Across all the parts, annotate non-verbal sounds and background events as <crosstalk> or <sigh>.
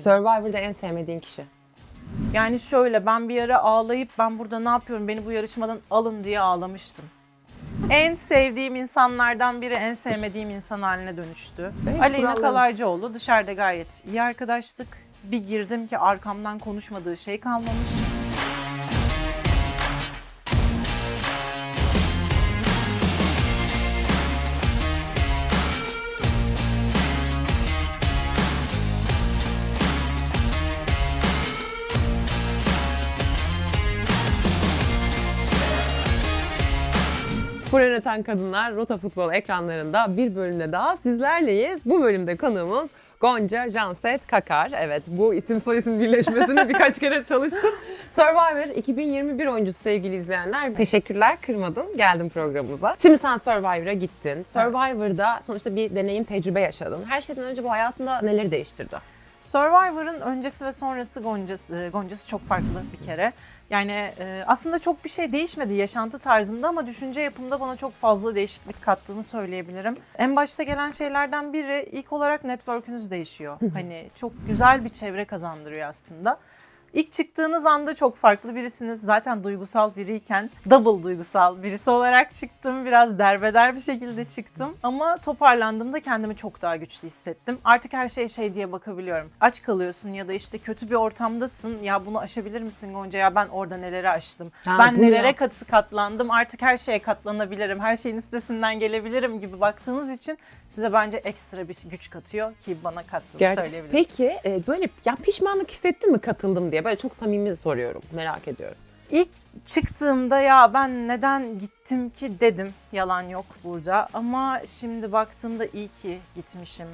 Survivor'da en sevmediğin kişi. Yani şöyle ben bir ara ağlayıp ben burada ne yapıyorum beni bu yarışmadan alın diye ağlamıştım. En sevdiğim insanlardan biri en sevmediğim insan haline dönüştü. Evet, Aleyna kuralları- Kalaycıoğlu dışarıda gayet iyi arkadaştık. Bir girdim ki arkamdan konuşmadığı şey kalmamış. Spor Yöneten Kadınlar Rota Futbol ekranlarında bir bölümde daha sizlerleyiz. Bu bölümde konuğumuz Gonca Janset Kakar. Evet bu isim soy isim birleşmesini <laughs> birkaç kere çalıştım. Survivor 2021 oyuncusu sevgili izleyenler. Teşekkürler kırmadın geldin programımıza. Şimdi sen Survivor'a gittin. Survivor'da sonuçta bir deneyim tecrübe yaşadın. Her şeyden önce bu hayatında neleri değiştirdi? Survivor'ın öncesi ve sonrası Goncası, Goncası çok farklı bir kere. Yani e, aslında çok bir şey değişmedi yaşantı tarzımda ama düşünce yapımda bana çok fazla değişiklik kattığını söyleyebilirim. En başta gelen şeylerden biri ilk olarak network'ünüz değişiyor. hani çok güzel bir çevre kazandırıyor aslında. İlk çıktığınız anda çok farklı birisiniz. Zaten duygusal biriyken double duygusal birisi olarak çıktım. Biraz derbeder bir şekilde çıktım. Ama toparlandığımda kendimi çok daha güçlü hissettim. Artık her şeye şey diye bakabiliyorum. Aç kalıyorsun ya da işte kötü bir ortamdasın. Ya bunu aşabilir misin Gonca? Ya ben orada neleri aştım. Ha, ben nelere katı katlandım. Artık her şeye katlanabilirim. Her şeyin üstesinden gelebilirim gibi baktığınız için size bence ekstra bir güç katıyor ki bana kattığını Ger- söyleyebilirim. Peki e, böyle ya pişmanlık hissettin mi katıldım diye? Böyle çok samimi soruyorum. Merak ediyorum. İlk çıktığımda ya ben neden gittim ki dedim. Yalan yok burada. Ama şimdi baktığımda iyi ki gitmişim.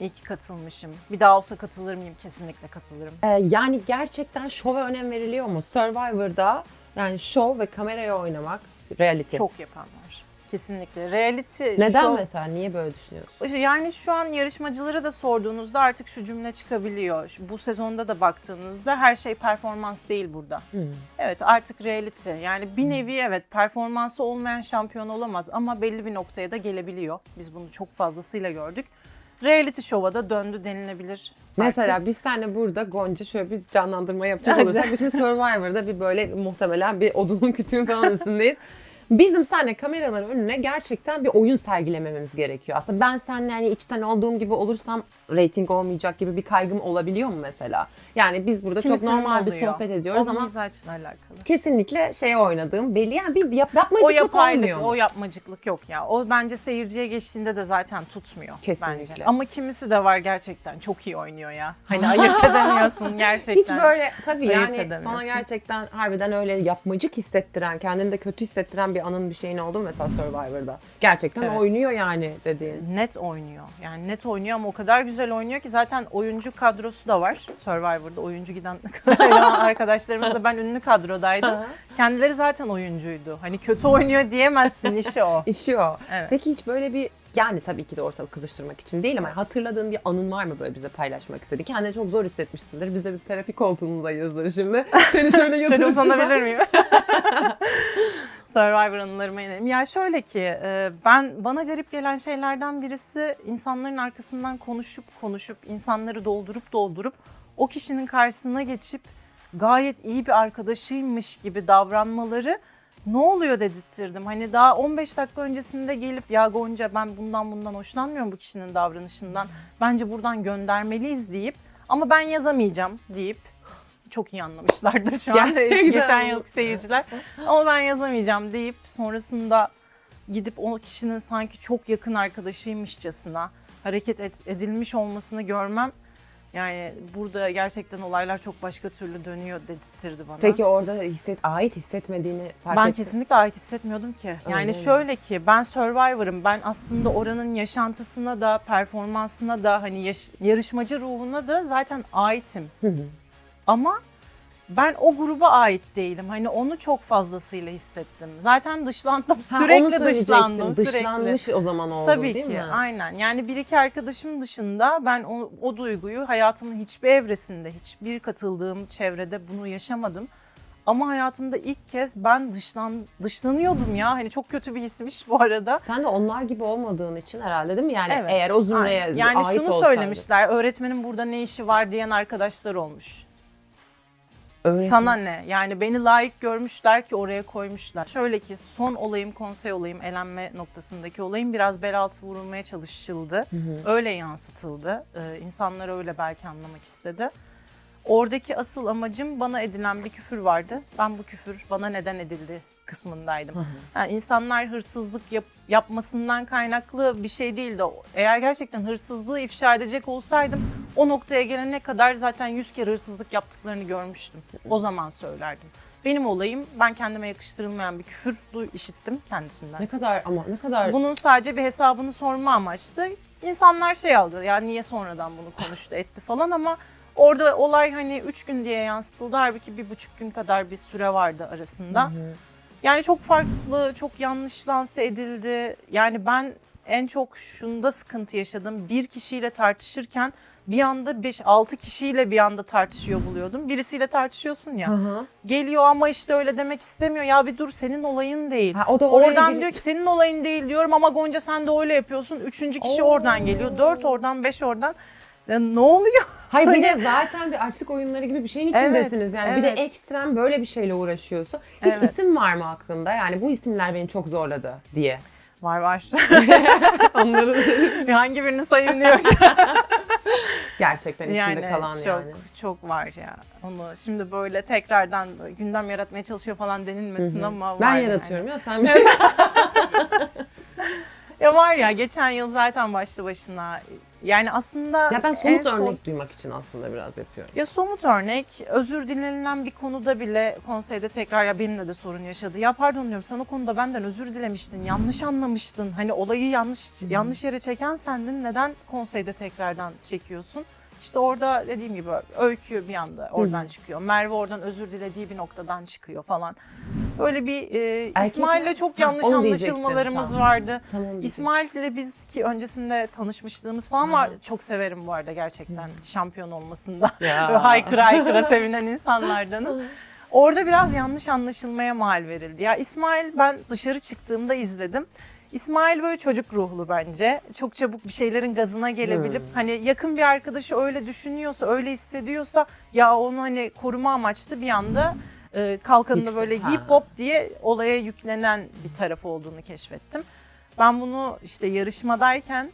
İyi ki katılmışım. Bir daha olsa katılır mıyım? Kesinlikle katılırım. Ee, yani gerçekten şova önem veriliyor mu? Survivor'da yani şov ve kameraya oynamak reality. Çok yapan var. Kesinlikle. Reality Neden show- mesela? Niye böyle düşünüyorsun? Yani şu an yarışmacılara da sorduğunuzda artık şu cümle çıkabiliyor. Bu sezonda da baktığınızda her şey performans değil burada. Evet artık reality. Yani bir nevi evet performansı olmayan şampiyon olamaz ama belli bir noktaya da gelebiliyor. Biz bunu çok fazlasıyla gördük. Reality show'a da döndü denilebilir. Mesela artık. biz seninle burada Gonca şöyle bir canlandırma yapacak olursak biz şimdi Survivor'da bir böyle muhtemelen bir odunun kütüğün falan <laughs> üstündeyiz. Bizim seninle kameraların önüne gerçekten bir oyun sergilemememiz gerekiyor. Aslında ben seninle hani içten olduğum gibi olursam rating olmayacak gibi bir kaygım olabiliyor mu mesela? Yani biz burada Kimisinin çok normal bir oluyor. sohbet ediyoruz o ama mizaçla alakalı. kesinlikle şeye oynadığım belli. Yani bir yap, O yapmacıklık yapaylık, olmuyor mu? o yapmacıklık yok ya. O bence seyirciye geçtiğinde de zaten tutmuyor Kesinlikle. bence. Ama kimisi de var gerçekten çok iyi oynuyor ya. Hani <laughs> ayırt edemiyorsun gerçekten. Hiç böyle tabii Ayırt yani sana gerçekten harbiden öyle yapmacık hissettiren, kendini de kötü hissettiren bir anın bir şeyin oldu mu mesela Survivor'da? Gerçekten Evet. oynuyor yani dediğin. net oynuyor. Yani net oynuyor ama o kadar güzel oynuyor ki zaten oyuncu kadrosu da var. Survivor'da oyuncu giden <laughs> arkadaşlarımız da ben ünlü kadrodaydım. <laughs> Kendileri zaten oyuncuydu. Hani kötü oynuyor diyemezsin işi o. <laughs> İşi o. Evet. Peki hiç böyle bir yani tabii ki de ortalık kızıştırmak için değil ama hatırladığın bir anın var mı böyle bize paylaşmak istediğin? Kendini çok zor hissetmişsindir. Biz de bir terapi koltuğundayızdır şimdi. Seni şöyle Şöyle yatırıp uzanabilir miyim? Survivor anılarıma inelim. Ya şöyle ki e, ben bana garip gelen şeylerden birisi insanların arkasından konuşup konuşup insanları doldurup doldurup o kişinin karşısına geçip gayet iyi bir arkadaşıymış gibi davranmaları ne oluyor dedirttirdim. Hani daha 15 dakika öncesinde gelip ya Gonca ben bundan bundan hoşlanmıyorum bu kişinin davranışından. Bence buradan göndermeliyiz deyip ama ben yazamayacağım deyip çok iyi anlamışlardır şu an Gerçekten <laughs> geçen yıl seyirciler. Ama ben yazamayacağım deyip sonrasında gidip o kişinin sanki çok yakın arkadaşıymışçasına hareket et- edilmiş olmasını görmem yani burada gerçekten olaylar çok başka türlü dönüyor dedirtirdi bana. Peki orada hisset, ait hissetmediğini fark ben ettin. kesinlikle ait hissetmiyordum ki. Yani Öyle mi? şöyle ki ben Survivor'ım. Ben aslında oranın yaşantısına da, performansına da, hani yarışmacı ruhuna da zaten aitim. Hı hı. Ama ben o gruba ait değilim. Hani onu çok fazlasıyla hissettim. Zaten dışlandım. Ha, onu sürekli söyleyecektim. dışlandım. Sürekli. Dışlanmış o zaman oldu Tabii değil ki mi? aynen. Yani bir iki arkadaşım dışında ben o, o duyguyu hayatımın hiçbir evresinde, hiçbir katıldığım çevrede bunu yaşamadım. Ama hayatımda ilk kez ben dışlan dışlanıyordum ya. Hani çok kötü bir hismiş bu arada. Sen de onlar gibi olmadığın için herhalde değil mi? Yani Evet, eğer o zümreye aynen. Yani ait şunu olsaydın. söylemişler. Öğretmenin burada ne işi var diyen arkadaşlar olmuş. Öğretim. Sana ne? Yani beni layık görmüşler ki oraya koymuşlar. Şöyle ki son olayım, konsey olayım, elenme noktasındaki olayım biraz bel altı vurulmaya çalışıldı. Öyle yansıtıldı. Ee, insanlar öyle belki anlamak istedi. Oradaki asıl amacım bana edilen bir küfür vardı. Ben bu küfür bana neden edildi kısmındaydım. Yani insanlar hırsızlık yap- yapmasından kaynaklı bir şey değildi. Eğer gerçekten hırsızlığı ifşa edecek olsaydım o noktaya gelene kadar zaten yüz kere hırsızlık yaptıklarını görmüştüm. O zaman söylerdim. Benim olayım ben kendime yakıştırılmayan bir küfür işittim kendisinden. Ne kadar ama ne kadar Bunun sadece bir hesabını sorma amaçlı. İnsanlar şey aldı ya niye sonradan bunu konuştu etti falan ama orada olay hani üç gün diye yansıtıldı. Halbuki bir buçuk gün kadar bir süre vardı arasında. Yani çok farklı, çok yanlış lanse edildi. Yani ben en çok şunda sıkıntı yaşadım. Bir kişiyle tartışırken bir anda 5-6 kişiyle bir anda tartışıyor buluyordum. Birisiyle tartışıyorsun ya. Hı hı. Geliyor ama işte öyle demek istemiyor. Ya bir dur senin olayın değil. Ha, o da Oradan bir- diyor ki senin olayın değil diyorum ama Gonca sen de öyle yapıyorsun. Üçüncü kişi Oo. oradan geliyor. Dört oradan, beş oradan. Ya ne oluyor? Hayır bir de zaten bir açlık oyunları gibi bir şeyin içindesiniz yani. Bir de evet. ekstrem böyle bir şeyle uğraşıyorsun. Hiç Evet. isim var mı aklında? Yani bu isimler beni çok zorladı diye. Var var. <laughs> Onların Hangi birini sayayım diyor. <laughs> gerçekten içinde yani kalan çok yani. çok var ya. Onu şimdi böyle tekrardan gündem yaratmaya çalışıyor falan denilmesin ama Ben var yaratıyorum ya sen bir şey. Yani. <laughs> Ya var ya geçen yıl zaten başlı başına yani aslında ya ben en somut son- örnek duymak için aslında biraz yapıyorum. Ya somut örnek, özür dilenilen bir konuda bile konseyde tekrar ya benimle de sorun yaşadı. Ya pardon diyorum sen o konuda benden özür dilemiştin, yanlış anlamıştın. Hani olayı yanlış yanlış yere çeken sendin. Neden konseyde tekrardan çekiyorsun? İşte orada dediğim gibi öykü bir anda oradan çıkıyor. Merve oradan özür dilediği bir noktadan çıkıyor falan. Böyle bir e, Erkekler- İsmail'le çok yanlış onu diyecektim, anlaşılmalarımız tamam. vardı. Tamam. İsmail'le biz ki öncesinde tanışmışlığımız falan var. Çok severim bu arada gerçekten şampiyon olmasında. <laughs> Böyle haykıra haykıra sevinen insanlardanım. <laughs> Orada biraz yanlış anlaşılmaya mal verildi. Ya İsmail ben dışarı çıktığımda izledim. İsmail böyle çocuk ruhlu bence. Çok çabuk bir şeylerin gazına gelebilip Hmm. hani yakın bir arkadaşı öyle düşünüyorsa, öyle hissediyorsa ya onu hani koruma amaçlı bir anda e, kalkanını Yüksel- böyle giyip hop diye olaya yüklenen bir tarafı olduğunu keşfettim. Ben bunu işte yarışmadayken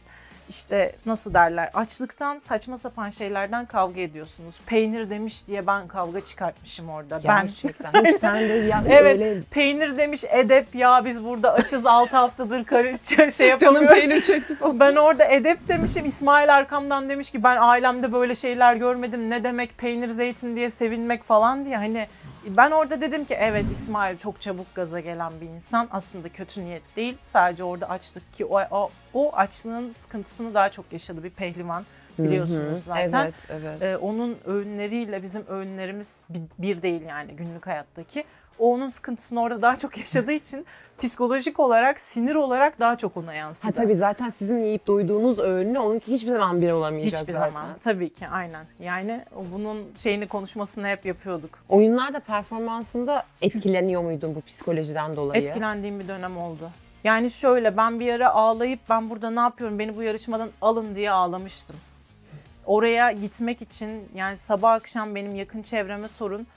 işte nasıl derler açlıktan saçma sapan şeylerden kavga ediyorsunuz. Peynir demiş diye ben kavga çıkartmışım orada. Ben Gerçekten. Hiç sen de ya <laughs> Evet. öyle peynir demiş edep ya biz burada açız 6 haftadır karış <laughs> şey canım yapamıyoruz. peynir çekti falan. Ben orada edep demişim. İsmail arkamdan demiş ki ben ailemde böyle şeyler görmedim. Ne demek peynir zeytin diye sevinmek falan diye. Hani ben orada dedim ki evet İsmail çok çabuk gaza gelen bir insan. Aslında kötü niyet değil. Sadece orada açlık ki o, o, o açlığın sıkıntısını daha çok yaşadı bir pehlivan. Biliyorsunuz Hı hı. zaten. Evet, evet. Ee, onun öğünleriyle bizim öğünlerimiz bir, bir değil yani günlük hayattaki. O onun sıkıntısını orada daha çok yaşadığı için psikolojik olarak, sinir olarak daha çok ona yansıdı. Ha tabii zaten sizin yiyip doyduğunuz öğünle onunki hiçbir zaman bir olamayacak Hiçbir zaten. zaman. Tabii ki aynen. Yani bunun şeyini konuşmasını hep yapıyorduk. Oyunlarda performansında etkileniyor muydun bu psikolojiden dolayı? Etkilendiğim bir dönem oldu. Yani şöyle ben bir ara ağlayıp ben burada ne yapıyorum beni bu yarışmadan alın diye ağlamıştım. Oraya gitmek için yani sabah akşam benim yakın çevreme sorun.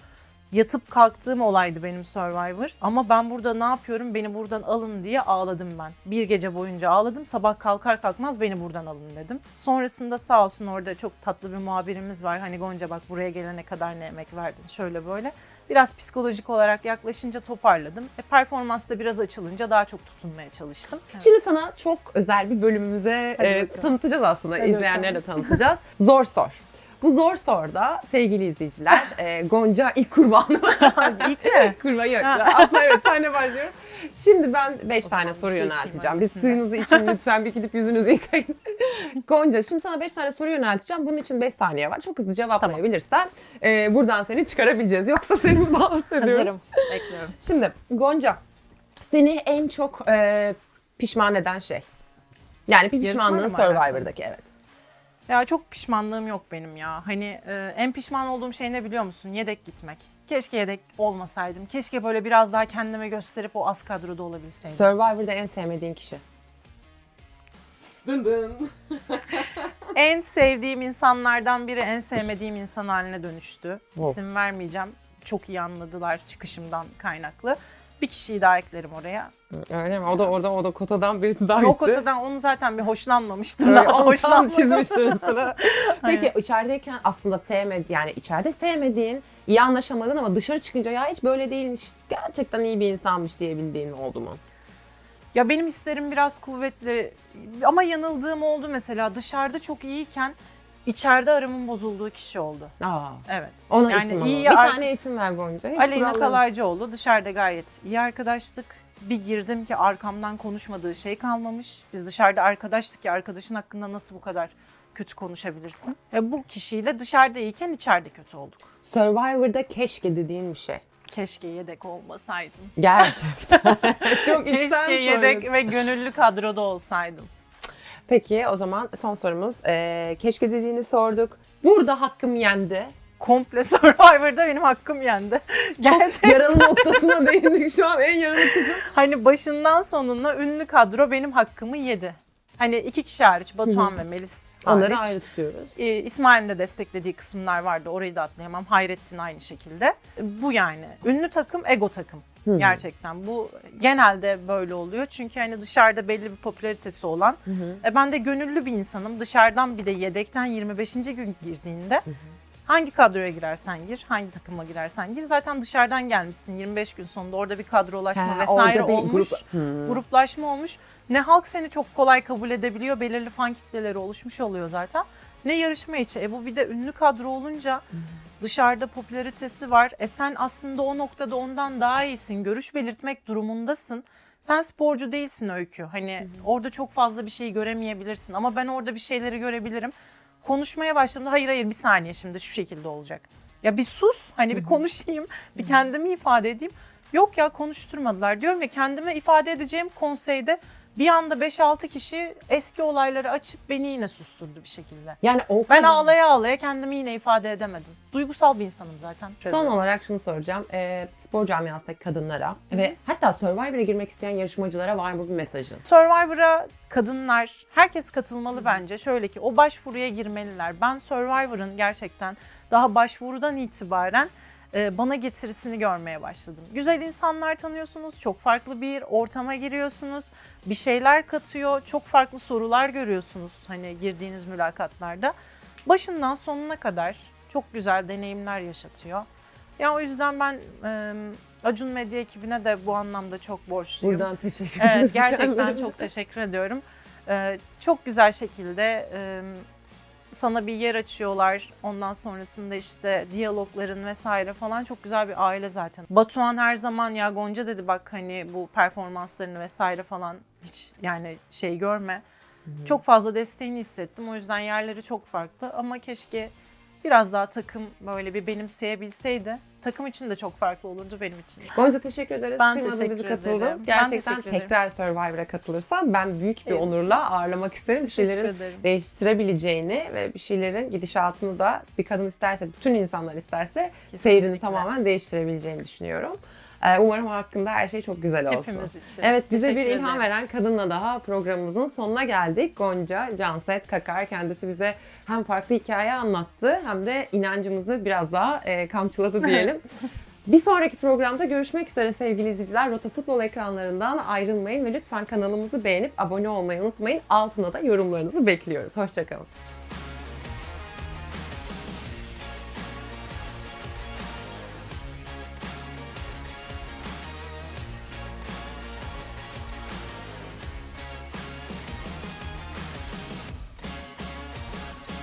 Yatıp kalktığım olaydı benim Survivor. Ama ben burada ne yapıyorum beni buradan alın diye ağladım ben. Bir gece boyunca ağladım. Sabah kalkar kalkmaz beni buradan alın dedim. Sonrasında sağ olsun orada çok tatlı bir muhabirimiz var. Hani Gonca bak buraya gelene kadar ne emek verdin şöyle böyle. Biraz psikolojik olarak yaklaşınca toparladım. E, performans da biraz açılınca daha çok tutunmaya çalıştım. Şimdi sana çok özel bir bölümümüze Hadi e, bakalım. tanıtacağız aslında. Hadi İzleyenlere de tanıtacağız. Zor sor. Bu zor sorda sevgili izleyiciler <laughs> e, Gonca ilk kurbanı. <laughs> İlk mi? Kurban yok. Aslında evet senle başlıyoruz. Şimdi ben 5 O tane zaman soru su içeyim yönelteceğim. Bir öncesinde. suyunuzu için <laughs> lütfen bir gidip yüzünüzü yıkayın. Gonca şimdi sana 5 tane soru yönelteceğim. Bunun için 5 saniye var. Çok hızlı cevaplayabilirsen e, buradan seni çıkarabileceğiz. Yoksa seni buradan hapsediyoruz. Hazırım. Bekliyorum. Şimdi Gonca seni en çok e, pişman eden şey. Yani bir Yarışmayla pişmanlığın mı alakalı? Survivor'daki evet. Ya çok pişmanlığım yok benim ya. Hani e, en pişman olduğum şey ne biliyor musun? Yedek gitmek. Keşke yedek olmasaydım. Keşke böyle biraz daha kendime gösterip o az kadroda olabilseydim. Survivor'da en sevmediğin kişi. Dın dın. <laughs> en sevdiğim insanlardan biri en sevmediğim insan haline dönüştü. Wow. İsim vermeyeceğim. Çok iyi anladılar çıkışımdan kaynaklı. Bir kişiyi daha eklerim oraya. Öyle mi? O da orada o da kotadan birisi daha O gitti. kotadan onu zaten bir hoşlanmamıştım. Böyle daha onu tam çizmiştir sıra. <laughs> Peki içerideyken aslında sevmedi yani içeride sevmediğin, iyi anlaşamadın ama dışarı çıkınca ya hiç böyle değilmiş, gerçekten iyi bir insanmış diyebildiğin oldu mu? Ya benim hislerim biraz kuvvetli ama yanıldığım oldu mesela. Dışarıda çok iyiyken içeride aramın bozulduğu kişi oldu. Aa. Evet. Ona yani isim iyi. Bir ar- tane isim ver Gonca. Hiç Aleyna kuralları- Kalaycıoğlu dışarıda gayet iyi arkadaştık. Bir girdim ki arkamdan konuşmadığı şey kalmamış. Biz dışarıda arkadaştık ki arkadaşın hakkında nasıl bu kadar kötü konuşabilirsin? E bu kişiyle dışarıda iyiyken içeride kötü olduk. Survivor'da keşke dediğin bir şey. Keşke yedek olmasaydım. Gerçekten. <laughs> Çok içten Keşke yedek ve gönüllü kadroda olsaydım. Peki o zaman son sorumuz. Ee, keşke dediğini sorduk. Burada hakkım yendi. Komple <laughs> Survivor'da benim hakkım yendi. Gerçekten. Yaralı noktasına değindik şu an en yaralı kızım. Hani başından sonuna ünlü kadro benim hakkımı yedi. Hani iki kişi hariç Batuhan Hı ve Melis hariç. Onları ayrı tutuyoruz. Ee, İsmail'in de desteklediği kısımlar vardı. Orayı da atlayamam. Hayrettin aynı şekilde. Bu yani. Ünlü takım, ego takım. Hı. Gerçekten. Bu genelde böyle oluyor. Çünkü hani dışarıda belli bir popülaritesi olan. Hı hı. E ben de gönüllü bir insanım. Dışarıdan bir de yedekten 25. gün girdiğinde hangi kadroya girersen gir, hangi takıma girersen gir. Zaten dışarıdan gelmişsin 25 gün sonunda orada bir kadrolaşma Ha, vesaire bir olmuş. grup- Hmm. Gruplaşma olmuş. Ne halk seni çok kolay kabul edebiliyor. Belirli fan kitleleri oluşmuş oluyor zaten. Ne yarışma içi. E bu bir de ünlü kadro olunca dışarıda popülaritesi var. E sen aslında o noktada ondan daha iyisin. Görüş belirtmek durumundasın. Sen sporcu değilsin Öykü. Hani orada çok fazla bir şey göremeyebilirsin. Ama ben orada bir şeyleri görebilirim. Konuşmaya başladığımda hayır hayır bir saniye şimdi şu şekilde olacak. Ya bir sus hani bir konuşayım. Bir kendimi ifade edeyim. Yok ya konuşturmadılar. Diyorum ya kendime ifade edeceğim konseyde bir anda 5-6 kişi eski olayları açıp beni yine susturdu bir şekilde. Yani o Ben kadar- ağlaya ağlaya kendimi yine ifade edemedim. Duygusal bir insanım zaten. Son olarak şunu soracağım. Ee, spor camiasındaki kadınlara ve hatta Survivor'a girmek isteyen yarışmacılara var mı bir mesajın? Survivor'a kadınlar, herkes katılmalı bence. Şöyle ki o başvuruya girmeliler. Ben Survivor'ın gerçekten daha başvurudan itibaren e, bana getirisini görmeye başladım. Güzel insanlar tanıyorsunuz, çok farklı bir ortama giriyorsunuz, bir şeyler katıyor, çok farklı sorular görüyorsunuz hani girdiğiniz mülakatlarda. Başından sonuna kadar çok güzel deneyimler yaşatıyor. Ya o yüzden ben e, Acun Medya ekibine de bu anlamda çok borçluyum. Buradan teşekkür ederim. Evet gerçekten <laughs> çok teşekkür ediyorum. Ee, çok güzel şekilde e, sana bir yer açıyorlar. Ondan sonrasında işte diyalogların vesaire falan çok güzel bir aile zaten. Batuhan her zaman ya Gonca dedi bak hani bu performanslarını vesaire falan hiç yani şey görme. Çok fazla desteğini hissettim. O yüzden yerleri çok farklı ama keşke biraz daha takım böyle bir benimseyebilseydi. Takım için de çok farklı olurdu benim için. Gonca teşekkür ederiz. Ben Kırmadın teşekkür bizi katıldın. Gerçekten tekrar Survivor'a katılırsan ben büyük bir Evet. onurla ağırlamak isterim. Bir Teşekkür şeylerin ederim. değiştirebileceğini ve bir şeylerin gidişatını da bir kadın isterse, bütün insanlar isterse Kesinlikle. seyrini tamamen değiştirebileceğini düşünüyorum. Ee, Umarım hakkında her şey çok güzel olsun. Hepimiz için. Evet bize bir ilham ederim. veren kadınla daha programımızın sonuna geldik. Gonca Canset Kakar kendisi bize hem farklı hikaye anlattı hem de inancımızı biraz daha e, kamçıladı diyelim. <laughs> bir sonraki programda görüşmek üzere sevgili izleyiciler. Rota Futbol ekranlarından ayrılmayın ve lütfen kanalımızı beğenip abone olmayı unutmayın. Altına da yorumlarınızı bekliyoruz. Hoşçakalın.